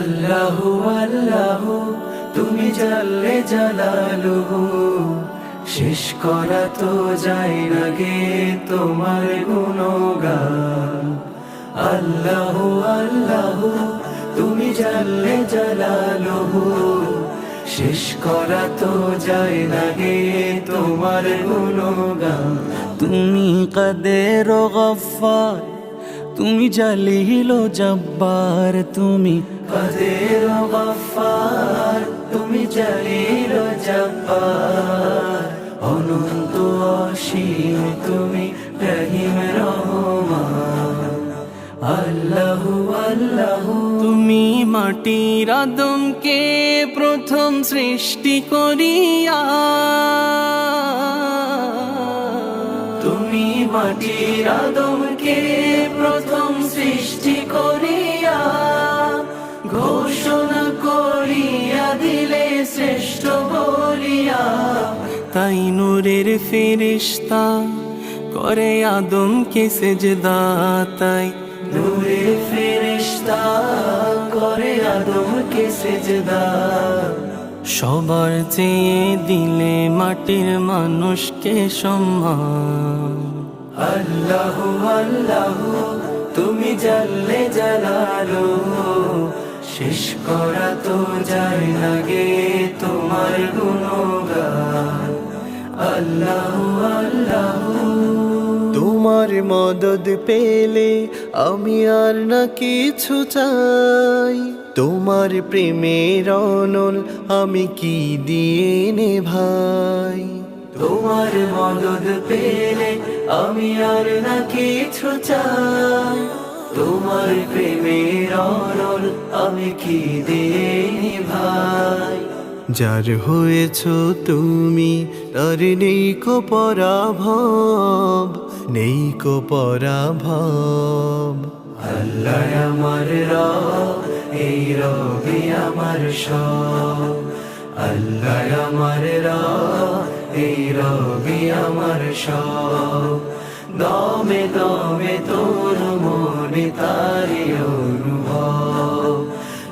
আল্লাহু আল্লাহু, তুমি জানলে জালালুহু। শেষ করা তো যায় না গে তোমার গুণগান। আল্লাহু আল্লাহু, তুমি জানলে জালালুহু। শেষ করা তো যায় না গে তোমার গুণগান। তুমি কাদের গফার তুমি জালিল জব্বার তুমি কাদের গফার তুমি জালিল জব্বার। অনন্ত অসীম তুমি রহিম রহমান। আল্লাহু আল্লাহু। তুমি মাটির আদমকে প্রথম সৃষ্টি করিয়া। তুমি মাটির আদমকে শ্রেষ্ঠ বলিয়া, তাই নূরের ফেরিস্তা করে আদম আদমকে সেজদা, তাই নূরে ফেরেশতা করে আদম আদমকে সেজদা। সবার চেয়ে দিলে মাটির মানুষকে সম্মান। আল্লাহু আল্লাহু, তুমি জানলে জালালো শেষ করা তো যায় না গে তোমার গুণগান। আল্লাহু আল্লাহু। তোমার মদদ পেলে আমি আর না কিছু চাই। তোমার প্রেমের অনল আমি কি দিয়ে নে ভাই তোমার মদদ পেলে আমি আর না কিছু চাই। তোমার প্রেমের আমি কি দিয়ে ভাই? যার হয়েছ তুমি তার নেই কো পরাভব নেই কো পরাভব। আল্লাহ আমার রব এই রবি আমার সব। আল্লাহ আমার রব এই রবি আমার সব। দমে দমে তোর মনে তারি অনুভব।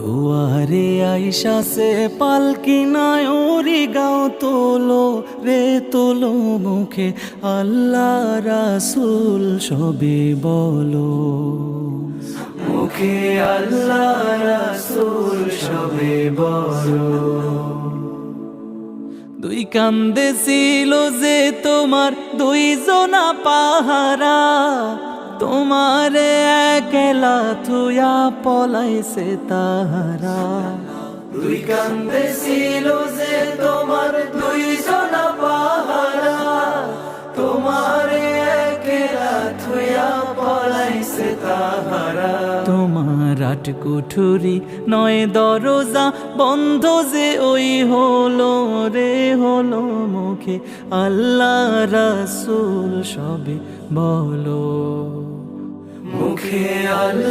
দুয়ারে আইসা সে পালকি নাই গাও তোলো রে তোলো মুখে। আল্লাহ রাসুল সবে বলো। মুখে আল্লাহ রাসূল সবে বলো। দুই কান্দে ছিল যে তোমার দুই জনা পাহারা। তোমার একলা থুয়া পলাইছে তাহারা। দুই কান্দে ছিল যে তোমার দুই জনা পাহারা। তোমার একলা থুয়া পলাইছে তাহারা। তোমার আট কুঠুরি, নয় দরজা, বন্ধ যে ওই হলো রে, হলো মুখে আল্লাহ রাসুল সবে বলো। মুখে আল্লাহ